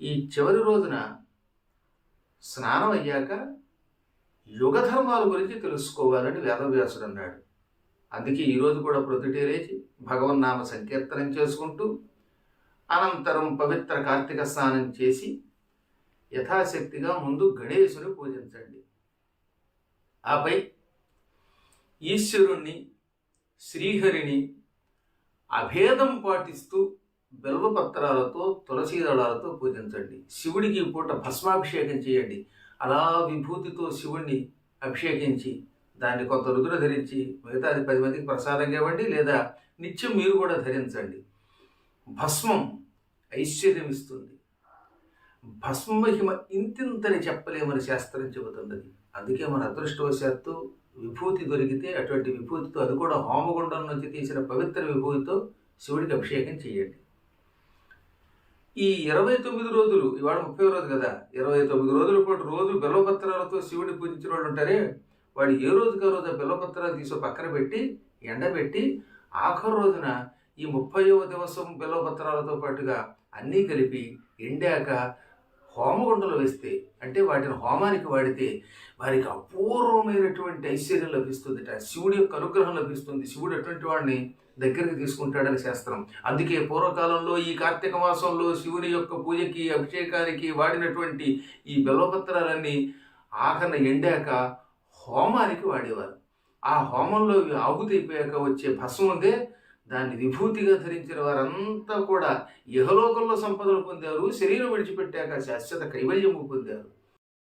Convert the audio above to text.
ఈ చివరి రోజున స్నానం అయ్యాక యుగ ధర్మాల గురించి తెలుసుకోవాలని వేదవ్యాసుడు అన్నాడు. అందుకే ఈరోజు కూడా ప్రొద్దుటే లేచి భగవన్నామ సంకీర్తనం చేసుకుంటూ అనంతరం పవిత్ర కార్తీక స్నానం చేసి యథాశక్తిగా ముందు గణేశుని పూజించండి. ఆపై ఈశ్వరుణ్ణి శ్రీహరిని అభేదం పాటిస్తూ బెల్వపత్రాలతో తులసీ దళాలతో పూజించండి. శివుడికి పూట భస్మాభిషేకం చేయండి. అలా విభూతితో శివుణ్ణి అభిషేకించి దాన్ని కొంత రుద్ర ధరించి మిగతాది పది మందికి ప్రసాదంగా ఇవ్వండి లేదా నిత్యం మీరు కూడా ధరించండి. భస్మం ఐశ్వర్యం ఇస్తుంది. భస్మ మహిమ ఇంతింతని చెప్పలేమని శాస్త్రం చెబుతున్నది. అందుకే మన అదృష్టవశాత్తు విభూతి దొరికితే అటువంటి విభూతితో అది కూడా హోమగుండం నుంచి తీసిన పవిత్ర విభూతితో శివుడికి అభిషేకం చేయండి. ఈ ఇరవై తొమ్మిది రోజులు ఇవాళ ముప్పై రోజు కదా ఇరవై తొమ్మిది రోజుల పాటు రోజు బెల్లపత్రాలతో శివుడిని పూజించిన వాళ్ళు ఉంటారే వాడు ఏ రోజుకి ఆ రోజు ఆ బెల్లపత్రాలు తీసి పక్కన పెట్టి ఎండబెట్టి ఆఖరు రోజున ఈ ముప్పైవ దివసం బెల్లపత్రాలతో పాటుగా అన్నీ కలిపి ఎండాక హోమగుండలు వేస్తే అంటే వాటిని హోమానికి వాడితే వారికి అపూర్వమైనటువంటి ఐశ్వర్యం లభిస్తుంది. శివుడి యొక్క అనుగ్రహం లభిస్తుంది. శివుడు అటువంటి వాడిని దగ్గరికి తీసుకుంటాడని శాస్త్రం. అందుకే పూర్వకాలంలో ఈ కార్తీక మాసంలో శివుని యొక్క పూజకి అభిషేకానికి వాడినటువంటి ఈ బెల్లపత్రాలన్నీ ఆఖరణ ఎండాక హోమానికి వాడేవారు. ఆ హోమంలో ఇవి వచ్చే భస్మం ఉందే దాన్ని విభూతిగా ధరించిన వారంతా కూడా ఇహలోకంలో సంపదలు పొందారు శరీరం విడిచిపెట్టాక శాశ్వత కైవల్యము పొందారు.